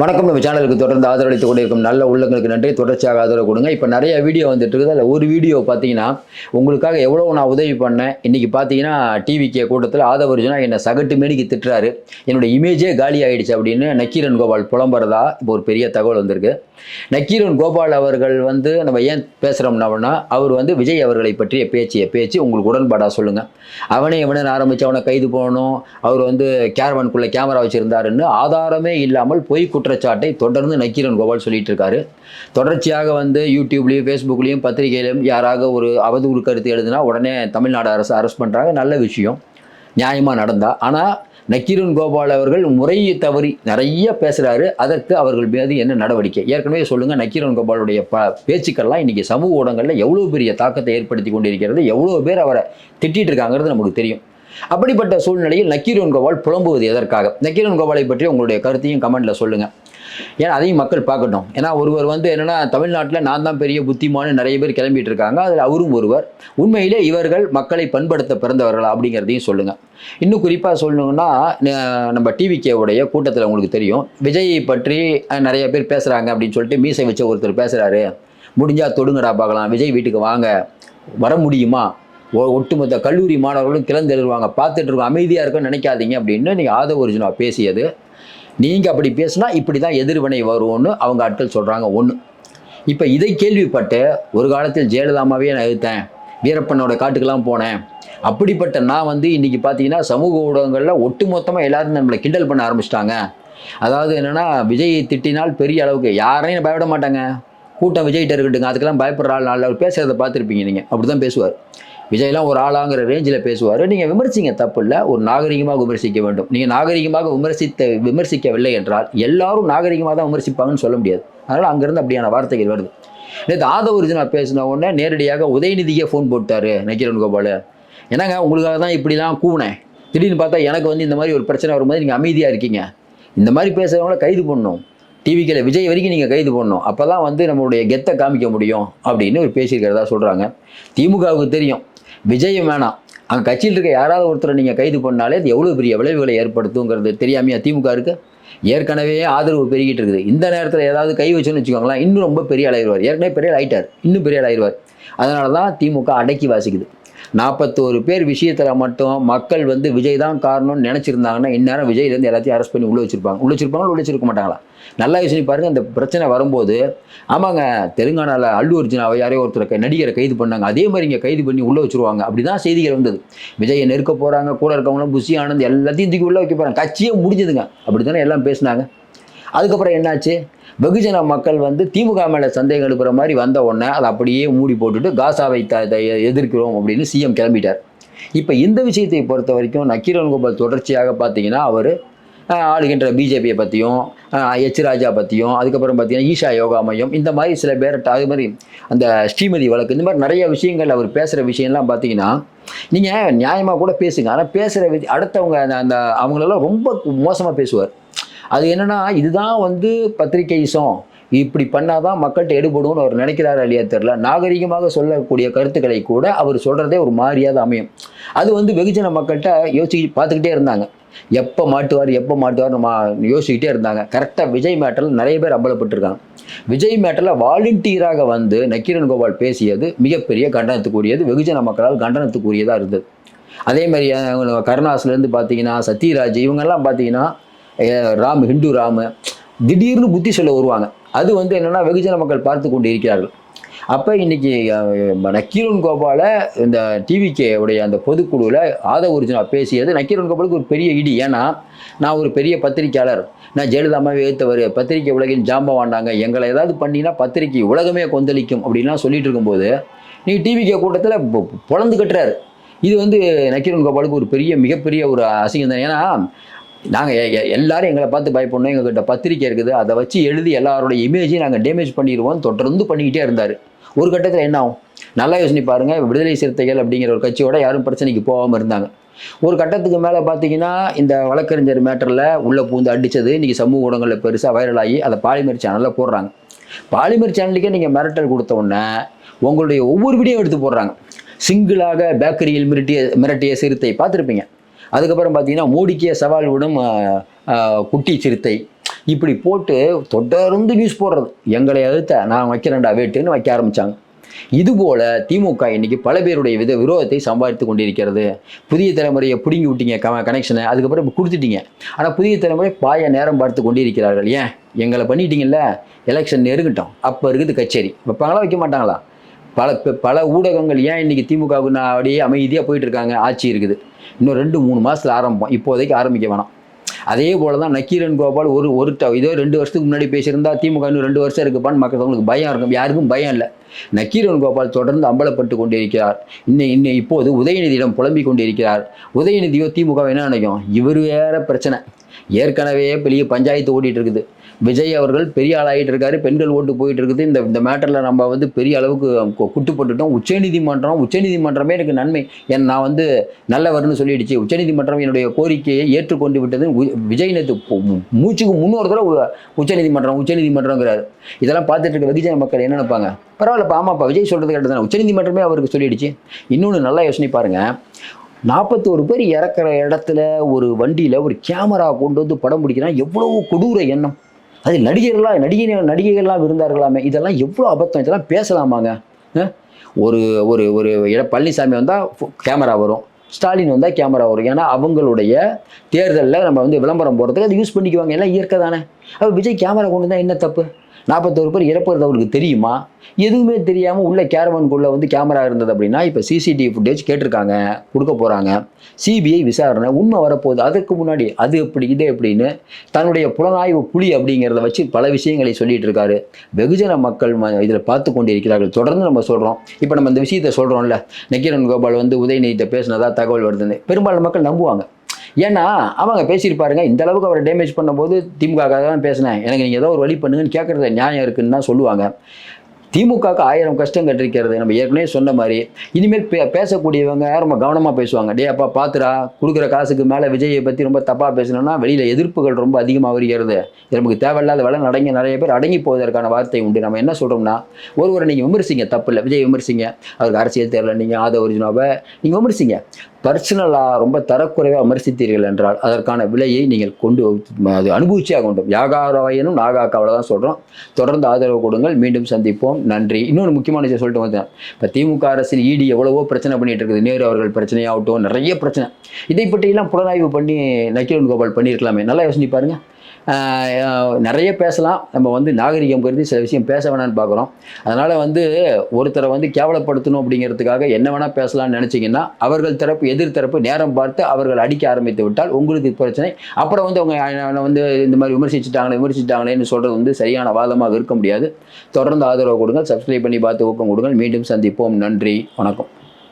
வணக்கம். நம்ம சேனலுக்கு தொடர்ந்து ஆதரவளித்துக் கொண்டிருக்கும் நல்ல உள்ளங்களுக்கு நன்றி. தொடர்ச்சியாக ஆதரவு கொடுங்க. இப்போ நிறைய வீடியோ வந்துட்டு இருக்குது. அதில் ஒரு வீடியோ பார்த்தீங்கன்னா உங்களுக்காக எவ்வளோ நான் உதவி பண்ணேன். இன்றைக்கி பார்த்தீங்கன்னா டிவிக்கே கூட்டத்தில் ஆதவர்ஜுனா என்னை சகட்டு மேடிக்கு திட்டுறாரு. என்னோட இமேஜே காலி ஆகிடுச்சு அப்படின்னு நக்கீரன் கோபால் புலம்புறதா இப்போ ஒரு பெரிய தகவல் வந்திருக்கு. நக்கீரன் கோபால் அவர்கள் வந்து நம்ம ஏன் பேசுகிறோம்னா அவர் வந்து விஜய் அவர்களை பற்றிய பேச்சிய பேச்சு உங்களுக்கு உடன்பாடாக சொல்லுங்கள் அவனே இவனே ஆரம்பித்து அவனை கைது போகணும் அவர் வந்து கேரவனுக்குள்ளே கேமரா வச்சுருந்தாருன்னு ஆதாரமே இல்லாமல் பொய் குற்றச்சாட்டை தொடர்ந்து நக்கீரன் கோபால் சொல்லிட்டு இருக்காரு தொடர்ச்சியாக வந்து யூடியூப்லேயும் ஃபேஸ்புக்லேயும் பத்திரிகையிலும் யாராக ஒரு அவதூறு கருத்து எழுதுனா உடனே தமிழ்நாடு அரசு அரெஸ்ட் பண்ணுறாங்க நல்ல விஷயம். நியாயமாக நடந்தா. ஆனால் நக்கீரன் கோபால் அவர்கள் முறையை தவறி நிறைய பேசுகிறாரு அதற்கு அவர்கள் மீது என்ன நடவடிக்கை? ஏற்கனவே சொல்லுங்கள் நக்கீரன் கோபாலுடைய ப பேச்சுக்கள்லாம் இன்றைக்கி சமூக ஊடகங்களில் எவ்வளோ பெரிய தாக்கத்தை ஏற்படுத்தி கொண்டிருக்கிறது எவ்வளோ பேர் அவரை திட்டிகிட்டு இருக்காங்கிறது நமக்கு தெரியும். அப்படிப்பட்ட சூழ்நிலையில் நக்கீரன் கோபால் புலம்புவது எதற்காக? நக்கீரன் கோபாலை பற்றி உங்களுடைய கருத்தையும் கமெண்ட்டில் சொல்லுங்கள் ஏன்னா அதையும் மக்கள் பார்க்கட்டும். ஏன்னா ஒருவர் வந்து என்னென்னா தமிழ்நாட்டில் நான் தான் பெரிய புத்திமானு நிறைய பேர் கிளம்பிட்டு இருக்காங்க. அதில் அவரும் ஒருவர். உண்மையிலே இவர்கள் மக்களை பண்படுத்த பிறந்தவர்களா அப்படிங்கிறதையும் சொல்லுங்கள் இன்னும் குறிப்பாக சொல்லணும்னா நம்ம டிவிகேவுடைய கூட்டத்தில் உங்களுக்கு தெரியும். விஜயை பற்றி நிறைய பேர் பேசுகிறாங்க அப்படின்னு சொல்லிட்டு மீசை வச்ச ஒருத்தர் பேசுகிறாரு முடிஞ்சால் தொடுங்கடா பார்க்கலாம். விஜய் வீட்டுக்கு வாங்க. வர முடியுமா? ஒட்டுமொத்த கல்லூரி மாணவர்களும் கிளந்தெழுவாங்க பார்த்துட்டு இருக்கோம். அமைதியாக இருக்குன்னு நினைக்காதீங்க அப்படின்னு நீங்கள் ஆதவ ஒரிஜினா பேசியது. நீங்கள் அப்படி பேசுனா இப்படி தான் எதிர்வினை வரும்னு அவங்க ஆட்கள் சொல்கிறாங்க ஒன்று இப்போ இதை கேள்விப்பட்டு ஒரு காலத்தில் ஜெயலலிதாமாவே நான் எதிர்த்தேன் வீரப்பனோட காட்டுக்கெல்லாம் போனேன். அப்படிப்பட்ட நான் வந்து இன்றைக்கி பார்த்தீங்கன்னா சமூக ஊடகங்களில் ஒட்டுமொத்தமாக எல்லோரும் நம்மளை கிண்டல் பண்ண ஆரம்பிச்சிட்டாங்க. அதாவது என்னென்னா விஜயை திட்டினால் பெரிய அளவுக்கு யாரையும் பயப்பட மாட்டாங்க. கூட்டம் விஜய்கிட்ட இருக்கட்டுங்க. அதுக்கெல்லாம் பயப்படுற ஆள் நாலு அவர் பேசுகிறத பார்த்துருப்பீங்க நீங்கள் அப்படி தான் பேசுவார். விஜய்லாம் ஒரு ஆளாங்கிற ரேஞ்சில் பேசுவார். நீங்கள் விமர்சிங்க தப்பு இல்லை ஒரு நாகரிகமாக விமர்சிக்க வேண்டும். நீங்கள் நாகரிகமாக விமர்சித்த விமர்சிக்கவில்லை என்றால் எல்லாரும் நாகரிகமாக தான் விமர்சிப்பாங்கன்னு சொல்ல முடியாது. அதனால் அங்கேருந்து அப்படியான வார்த்தைகள் வருது. நேற்று ஆதவ ஒரிஜினா பேசின உடனே நேரடியாக உதயநிதியே ஃபோன் போட்டார் நக்கிரன் கோபால். என்னங்க உங்களுக்காக தான் இப்படிலாம் கூவினேன். திடீர்னு பார்த்தா எனக்கு வந்து இந்த மாதிரி ஒரு பிரச்சனை வரும்போது நீங்கள் அமைதியாக இருக்கீங்க. இந்த மாதிரி பேசுகிறவங்கள கைது பண்ணணும். டிவிக்கில் விஜய் வரைக்கும் நீங்கள் கைது பண்ணணும். அப்போ தான் வந்து நம்மளுடைய கெத்தை காமிக்க முடியும் அப்படின்னு ஒரு பேசியிருக்கிறதா சொல்கிறாங்க திமுகவுக்கு தெரியும். விஜயம் வேணாம். அங்கே கட்சியில் இருக்க யாராவது ஒருத்தரை நீங்கள் கைது பண்ணாலே அது எவ்வளோ பெரிய விளைவுகளை ஏற்படுத்துங்கிறது தெரியாமையா திமுக இருக்கு? ஏற்கனவே ஆதரவு பெருகிட்டு இருக்குது. இந்த நேரத்தில் ஏதாவது கை வச்சுன்னு வச்சுக்கோங்களேன் இன்னும் ரொம்ப பெரிய ஆளாயிருவார். ஏற்கனவே பெரிய ஆகிட்டார் இன்னும் பெரிய ஆளாயிருவார். அதனால தான் திமுக அடக்கி வாசிக்குது. நாற்பத்தோரு பேர் விஷயத்தில் மட்டும் மக்கள் வந்து விஜய் தான் காரணம்னு நினச்சிருந்தாங்கன்னா இந்நேரம் விஜய்லேருந்து எல்லாத்தையும் அரெஸ்ட் பண்ணி உள்ள வச்சிருப்பாங்க. உள்ள வச்சிருப்பாங்க உள்ள வச்சிருக்க மாட்டாங்களா? நல்லா யோசனை பாருங்க இந்த பிரச்சனை வரும்போது ஆமாங்க தெலுங்கானாவில் அல்லு அர்ஜுனாவை யாரையோ ஒருத்தர் நடிகரை கைது பண்ணாங்க. அதே மாதிரி இங்கே கைது பண்ணி உள்ளே வச்சிருவாங்க. அப்படி தான் செய்திகள் வந்தது. விஜயை நெருக்க போகிறாங்க கூட இருக்கவங்களும் புஷி ஆனந்த் எல்லாத்தையும் தூக்கி உள்ளே வைக்க போகிறாங்க கட்சியே முடிஞ்சதுங்க. அப்படி தானே எல்லாம் பேசுனாங்க. அதுக்கப்புறம் என்னாச்சு? வெகுஜன மக்கள் வந்து திமுக மேலே சந்தேகம் எழுப்புற மாதிரி வந்த உடனே அதை அப்படியே மூடி போட்டுட்டு காசாவை த த- எதிர்க்கிறோம் அப்படின்னு சிஎம் கிளம்பிட்டார். இப்போ இந்த விஷயத்தை பொறுத்த வரைக்கும் நக்கீரன் கோபால் தொடர்ச்சியாக பார்த்தீங்கன்னா அவர் ஆளுகின்ற பிஜேபியை பற்றியும் எச் ராஜா பற்றியும் அதுக்கப்புறம் பார்த்தீங்கன்னா ஈஷா யோகா மையம் இந்த மாதிரி சில பேர் அது மாதிரி அந்த ஸ்ரீமதி வழக்கு இந்த மாதிரி நிறைய விஷயங்கள் அவர் பேசுகிற விஷயம்லாம் பார்த்தீங்கன்னா நீங்கள் நியாயமாக கூட பேசுங்க. ஆனால் பேசுகிற வி அடுத்தவங்க அந்த- அந்த அவங்களெல்லாம் ரொம்ப மோசமாக பேசுவார். அது என்னன்னா இதுதான் வந்து பத்திரிகைசம் இப்படி பண்ணாதான் மக்கள்கிட்ட எடுபடும்னு அவர் நினைக்கிறாரு இல்லையா தெரில நாகரிகமாக சொல்லக்கூடிய கருத்துக்களை கூட அவர் சொல்கிறதே ஒரு மாதிரியாக அமையும். அது வந்து வெகுஜன மக்கள்கிட்ட யோசிச்சு பார்த்துக்கிட்டே இருந்தாங்க. எப்போ மாட்டுவார் எப்போ மாட்டுவார் நம்ம யோசிக்கிட்டே இருந்தாங்க. கரெக்டாக விஜய் மேட்டரில் நிறைய பேர் அம்பலப்பட்டிருக்காங்க. விஜய் மேட்டரில் வாலண்டியராக வந்து நக்கீரன் கோபால் பேசியது மிகப்பெரிய கண்டனத்துக்குரியது வெகுஜன மக்களால் கண்டனத்துக்குரியதாக இருந்தது. அதே மாதிரி கருணாஸ்லேருந்து பார்த்தீங்கன்னா சத்யராஜ் இவங்கெல்லாம் பார்த்தீங்கன்னா ராம் ஹிந்து ராமு திடீர்னு புத்தி சொல்ல வருவாங்க. அது வந்து என்னென்னா வெகுஜன மக்கள் பார்த்து கொண்டு இருக்கிறார்கள் அப்போ இன்னைக்கு நக்கீரன் கோபாலை இந்த டிவிகே உடைய அந்த பொதுக்குழுவில் ஆதவ ஒரிஜினா பேசியது நக்கீரன் கோபாலுக்கு ஒரு பெரிய இடி. ஏன்னா நான் ஒரு பெரிய பத்திரிக்கையாளர். நான் ஜெயலலிதாமாவே ஏற்றவர் பத்திரிக்கை உலகில் ஜாம்பா வாண்டாங்க எங்களை ஏதாவது பண்ணினா பத்திரிக்கை உலகமே கொந்தளிக்கும் அப்படின்லாம் சொல்லிட்டு இருக்கும்போது நீ டிவிகே கூட்டத்தில் பொ- கட்டுறாரு. இது வந்து நக்கீரன் கோபாலுக்கு ஒரு பெரிய மிகப்பெரிய ஒரு அசிங்கம் தான். ஏன்னா நாங்கள் எல்லாரும் எங்களை பார்த்து பயப்படணும். எங்ககிட்ட பத்திரிக்கை இருக்குது. அதை வச்சு எழுதி எல்லாரோட இமேஜையும் நாங்கள் டேமேஜ் பண்ணிடுவோம். தொடர்ந்து பண்ணிக்கிட்டே இருந்தார். ஒரு கட்டத்தில் என்ன ஆகும்? நல்லா யோசனை பாருங்கள் விடுதலை சிறுத்தைகள் அப்படிங்கிற ஒரு கட்சியோட யாரும் பிரச்சனைக்கு போகாமல் இருந்தாங்க. ஒரு கட்டத்துக்கு மேலே பார்த்தீங்கன்னா இந்த வழக்கறிஞர் மேட்டரில் உள்ளே பூந்து அடித்தது இன்றைக்கி சமூக ஊடகங்களில் பெருசாக வைரலாகி அதை பாலிமர் சேனலில் போடுறாங்க. பாலிமர் சேனலுக்கே நீங்கள் மிரட்டல் கொடுத்த உடனே உங்களுடைய ஒவ்வொரு வீடியோ எடுத்து போடுறாங்க. சிங்கிளாக பேக்கரியில் மிரட்டிய மிரட்டிய சிறுத்தை பார்த்துருப்பீங்க. அதுக்கப்புறம் பார்த்தீங்கன்னா மூடிக்கே சவால் விடும் குட்டி சிறுத்தை. இப்படி போட்டு தொடர்ந்து நியூஸ் போடுறது. எங்களை எதிர்த்த நான் வைக்கிறேன்டா வேட்டுன்னு வைக்க ஆரம்பித்தாங்க இதுபோல திமுக இன்னைக்கு பல பேருடைய வித விரோதத்தை சம்பாதித்து கொண்டிருக்கிறது. புதிய தலைமுறையை பிடுங்கி விட்டீங்க க கனெக்ஷனை அதுக்கப்புறம் இப்போ கொடுத்துட்டீங்க. ஆனால் புதிய தலைமுறை பாய நேரம் பார்த்து கொண்டிருக்கிறார்கள். ஏன்? எங்களை பண்ணிட்டீங்கல்ல? எலெக்ஷன் நெருங்கட்டும். அப்போ இருக்குது கச்சேரி. வைப்பாங்களா வைக்க மாட்டாங்களா? பல ப- பல ஊடகங்கள் ஏன் இன்றைக்கி திமுகவுக்கு நான் அப்படியே அமைதியாக போயிட்டு இருக்காங்க ஆட்சி இருக்குது. இன்னும் ரெண்டு மூணு மாதத்தில் ஆரம்பிப்போம் இப்போதைக்கு ஆரம்பிக்க வேணாம். அதே போல தான் நக்கீரன் கோபால் ஒரு ஒரு இதோ ரெண்டு வருஷத்துக்கு முன்னாடி பேசியிருந்தா திமுக இன்னும் ரெண்டு வருஷம் இருக்குப்பான்னு மக்களுக்கு பயம் இருக்கும். யாருக்கும் பயம் இல்லை. நக்கீரன் கோபால் தொடர்ந்து அம்பலப்பட்டு கொண்டிருக்கிறார். இன்னும் இன்னும் இப்போது உதயநிதியிடம் புலம்பிக் கொண்டிருக்கிறார். உதயநிதியோ திமுக என்ன நினைக்கும்? இவர் வேற பிரச்சனை. ஏற்கனவே பெரிய பஞ்சாயத்து ஓடிட்டு இருக்குது விஜய் அவர்கள் பெரிய ஆளாகிட்டு இருக்காரு. பெண்கள் ஓட்டு போயிட்டு இருக்குது. இந்த இந்த மேட்டரில் நம்ம வந்து பெரிய அளவுக்கு குட்டுப்பட்டுட்டோம். உச்சநீதிமன்றம் உச்சநீதிமன்றமே எனக்கு நன்மை. என் நான் வந்து நல்லவர்னு சொல்லிடுச்சு. உச்சநீதிமன்றம் என்னுடைய கோரிக்கையை ஏற்றுக்கொண்டு விட்டது. விஜய் நேத்து மூச்சுக்கு முன்னோரு தடவை உச்சநீதிமன்றம் உச்சநீதிமன்றங்கிறாரு. இதெல்லாம் பார்த்துட்டு இருக்க வெகுஜன மக்கள் என்ன நினைப்பாங்க? பரவாயில்லப்பா ஆமாப்பா விஜய் சொல்கிறது கரெக்டு தானே. உச்சநீதிமன்றமே அவருக்கு சொல்லிடுச்சு. இன்னொன்று நல்லா யோசனை பாருங்கள் நாற்பத்தோரு பேர் இறக்குற இடத்துல ஒரு வண்டியில் ஒரு கேமரா கொண்டு வந்து படம் பிடிக்கிறான். எவ்வளவு கொடூர எண்ணம். அது நடிகர்களாக நடிகை நடிகைகள்லாம் இருந்தார்களாமே இதெல்லாம் எவ்வளோ அபத்தம் இதெல்லாம் பேசலாமாங்க? ஒரு ஒரு ஒரு இட பழனிசாமி வந்தால் கேமரா வரும். ஸ்டாலின் வந்தால் கேமரா வரும். ஏன்னா அவங்களுடைய தேர்தலில் நம்ம வந்து விளம்பரம் போடுறதுக்கு அது யூஸ் பண்ணிக்குவாங்க. எல்லாம் இயற்கை தானே. அப்போ விஜய் கேமரா கொண்டு தான் என்ன தப்பு? நாற்பத்தோரு பேர் இறப்புறது அவருக்கு தெரியுமா? எதுவுமே தெரியாமல் உள்ள கேரவனுக்குள்ளே வந்து கேமரா இருந்தது அப்படின்னா இப்போ சிசிடிவி ஃபுட்டேஜ் கேட்டிருக்காங்க கொடுக்க போகிறாங்க சிபிஐ விசாரணை உண்மை வரப்போகுது. அதற்கு முன்னாடி அது எப்படி இது எப்படின்னு தன்னுடைய புலனாய்வு புலி அப்படிங்கிறத வச்சு பல விஷயங்களை சொல்லிட்டு இருக்காரு. வெகுஜன மக்கள் இதில் பார்த்து கொண்டு இருக்கிறார்கள் தொடர்ந்து நம்ம சொல்கிறோம் இப்போ நம்ம இந்த விஷயத்தை சொல்கிறோம்ல நக்கீரன் கோபால் வந்து உதயநிதிட்ட பேசினதா தகவல் வருதுன்னு. பெரும்பாலான மக்கள் நம்புவாங்க. ஏன்னா அவங்க பேசியிருப்பாருங்க இந்த அளவுக்கு அவரை டேமேஜ் பண்ணும்போது திமுக தான் பேசினேன். எனக்கு நீங்கள் ஏதோ ஒரு வழி பண்ணுங்கன்னு கேட்குறது நியாயம் இருக்குன்னு தான் சொல்லுவாங்க. திமுகவுக்கு ஆயிரம் கஷ்டம் கட்டிருக்கிறது. நம்ம ஏற்கனவே சொன்ன மாதிரி இனிமேல் பே பேசக்கூடியவங்க ரொம்ப கவனமாக பேசுவாங்க. டே அப்பா பார்த்துடா கொடுக்குற காசுக்கு மேலே விஜயை பற்றி ரொம்ப தப்பாக பேசணும்னா வெளியில் எதிர்ப்புகள் ரொம்ப அதிகமாக வருகிறது. இது நமக்கு தேவையில்லாத வேலை அடங்கி நிறைய பேர் அடங்கி போவதற்கான வார்த்தை உண்டு. நம்ம என்ன சொல்கிறோம்னா ஒருவரை நீங்கள் விமர்சிங்க தப்பு இல்லை விஜய் விமர்சிங்க. அவருக்கு அரசியல் தேர்தல் நீங்கள் ஆத ஒரிஜினாவை நீங்கள் விமர்சிங்க. பர்சனலாக ரொம்ப தரக்குறைவாக விமர்சித்தீர்கள் என்றால் அதற்கான விலையை நீங்கள் கொண்டு அது அனுபவிச்சே ஆக வேண்டும் யாகாராயனும் நாகாக்காவில் தான் சொல்கிறோம் தொடர்ந்து ஆதரவு கொடுங்கள். மீண்டும் சந்திப்போம். நன்றி. இன்னொரு முக்கியமான விஷயம் சொல்லிட்டு வந்தேன் இப்போ திமுக அரசில் இடி எவ்வளவோ பிரச்சனை பண்ணிட்டு இருக்குது. நேரு அவர்கள் பிரச்சனையாகட்டும் நிறைய பிரச்சனை. இதை பற்றியெல்லாம் புலனாய்வு பண்ணி நக்கீரன் கோபால் பண்ணியிருக்கலாமே. நல்லா யோசனை பாருங்கள் நிறைய பேசலாம். நம்ம வந்து நாகரிகம் கருதி சில விஷயம் பேச வேணாம்னு பார்க்குறோம். அதனால் வந்து ஒருத்தரை வந்து கேவலப்படுத்தணும் அப்படிங்கிறதுக்காக என்ன வேணால் பேசலாம்னு நினச்சிங்கன்னா அவர்கள் தரப்பு எதிர் தரப்பு நேரம் பார்த்து அவர்கள் அடிக்க ஆரம்பித்து விட்டால் உங்களுக்கு பிரச்சனை. அப்புறம் வந்து அவங்க வந்து இந்த மாதிரி விமர்சிச்சுட்டாங்களே விமர்சிச்சிட்டாங்களேன்னு சொல்கிறது வந்து சரியான வாதமாக இருக்க முடியாது. தொடர்ந்து ஆதரவு கொடுங்க சப்ஸ்கிரைப் பண்ணி பார்த்து ஊக்கம் கொடுங்கள். மீண்டும் சந்திப்போம். நன்றி. வணக்கம்.